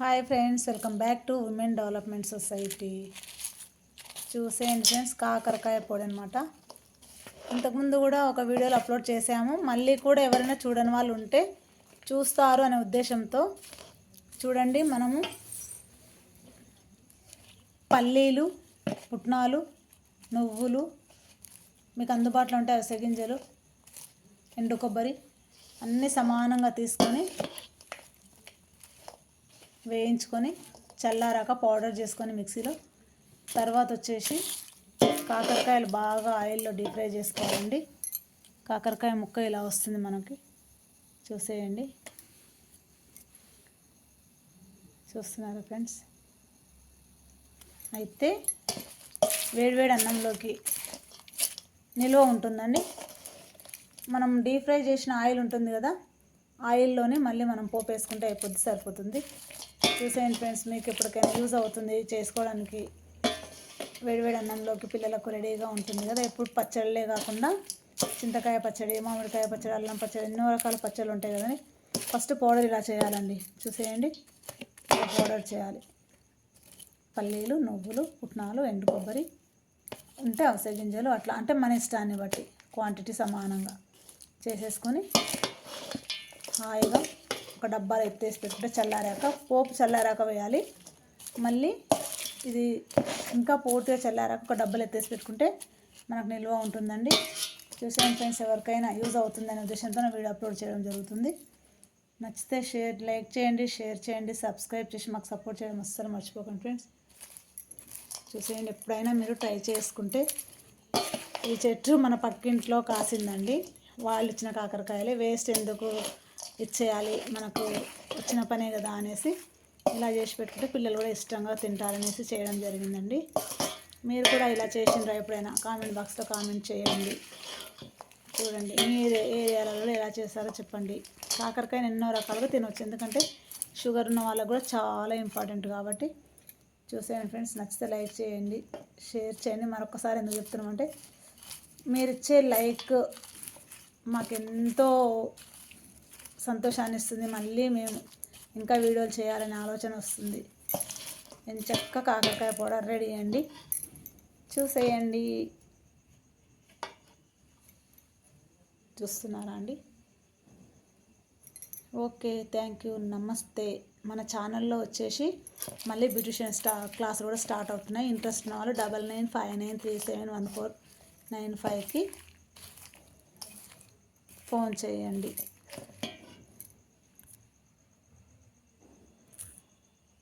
Hi friends welcome back to women development society. చూసేయండి friends కాకరకాయ పొడి అనమాట ఇంతకుముందు కూడా ఒక వీడియోలో అప్లోడ్ చేసాము మళ్ళీ కూడా ఎవరైనా చూడని వాళ్ళు ఉంటే చూస్తారు అనే ఉద్దేశంతో. చూడండి మనము పల్లీలు పుట్నాలు నువ్వులు మీకు అందుబాటులో ఉంటాయి అవిసె ఎండు కొబ్బరి అన్నీ సమానంగా తీసుకొని వేయించుకొని చల్లారాక పౌడర్ చేసుకొని మిక్సీలో. తర్వాత వచ్చేసి కాకరకాయలు బాగా ఆయిల్లో డీప్ ఫ్రై చేసుకోవాలండి. కాకరకాయ ముక్క ఇలా వస్తుంది మనకి. చూసేయండి. చూస్తున్నారా ఫ్రెండ్స్ అయితే వేడివేడి అన్నంలోకి నిల్వ ఉంటుందండి. మనం డీప్ ఫ్రై చేసిన ఆయిల్ ఉంటుంది కదా ఆయిల్లోనే మళ్ళీ మనం పోపు వేసుకుంటే అయిపోద్ది సరిపోతుంది. చూసేయండి ఫ్రెండ్స్ మీకు ఎప్పటికైనా యూజ్ అవుతుంది చేసుకోవడానికి. వేడివేడి అన్నంలోకి పిల్లలకు రెడీగా ఉంటుంది కదా ఎప్పుడు పచ్చళ్ళే కాకుండా చింతకాయ పచ్చడి మామిడికాయ పచ్చడి అల్లం పచ్చడి ఎన్నో రకాల పచ్చళ్ళు ఉంటాయి కదండి. ఫస్ట్ పౌడర్ ఇలా చేయాలండి. చూసేయండి ఇలా పౌడర్ చేయాలి. పల్లీలు నువ్వులు పుట్నాలు ఎండు కొబ్బరి ఉంటే అవసర గింజలు అట్లా అంటే మన ఇష్టాన్ని బట్టి క్వాంటిటీ సమానంగా చేసేసుకొని హాయిగా ఒక డబ్బాలో ఎత్తేసి పెట్టుకుంటే చల్లారాక పోపు చల్లారాక వేయాలి. మళ్ళీ ఇది ఇంకా పూర్తిగా చల్లారాక ఒక డబ్బాలు ఎత్తేసి పెట్టుకుంటే మనకు నిల్వ ఉంటుందండి. చూసాను ఫ్రెండ్స్ ఎవరికైనా యూజ్ అవుతుందనే ఉద్దేశంతో నా వీడియో అప్లోడ్ చేయడం జరుగుతుంది. నచ్చితే షేర్ లైక్ చేయండి షేర్ చేయండి సబ్స్క్రైబ్ చేసి మాకు సపోర్ట్ చేయడం అస్సలు మర్చిపోకండి ఫ్రెండ్స్. చూసేయండి ఎప్పుడైనా మీరు ట్రై చేసుకుంటే ఈ చెట్టు మన పక్కింట్లో కాసిందండి. వాళ్ళు ఇచ్చిన కాకరకాయలే వేస్ట్ ఎందుకు? ఇచ్చేయాలి మనకు వచ్చిన పనే కదా అనేసి ఇలా చేసి పెట్టుకుంటే పిల్లలు కూడా ఇష్టంగా తింటారనేసి చేయడం జరిగిందండి. మీరు కూడా ఇలా చేసిండ్రా ఎప్పుడైనా? కామెంట్ బాక్స్లో కామెంట్ చేయండి. చూడండి ఏ ఏరియాలలో ఎలా చేస్తారో చెప్పండి. కాకరకాయని ఎన్నో రకాలుగా తినవచ్చు ఎందుకంటే షుగర్ ఉన్న వాళ్ళకు కూడా చాలా ఇంపార్టెంట్ కాబట్టి చూసేయండి ఫ్రెండ్స్. నచ్చితే లైక్ చేయండి షేర్ చేయండి. మరొకసారి ఎందుకు చెప్తున్నామంటే మీరు ఇచ్చే లైక్ మాకెంతో సంతోషాన్ని ఇస్తుంది మళ్ళీ మేము ఇంకా వీడియోలు చేయాలనే ఆలోచన వస్తుంది. నేను చక్క కాకరకాయ పౌడర్ రెడీ అండి. చూసేయండి. చూస్తున్నారా అండి? Okay thank you. నమస్తే. మన ఛానల్లో వచ్చేసి మళ్ళీ బ్యూటిషియన్ స్టా క్లాసులు కూడా స్టార్ట్ అవుతున్నాయి. ఇంట్రెస్ట్ ఉన్న వాళ్ళు double nine five nine three seven one four nine ఫైవ్కి ఫోన్ చేయండి.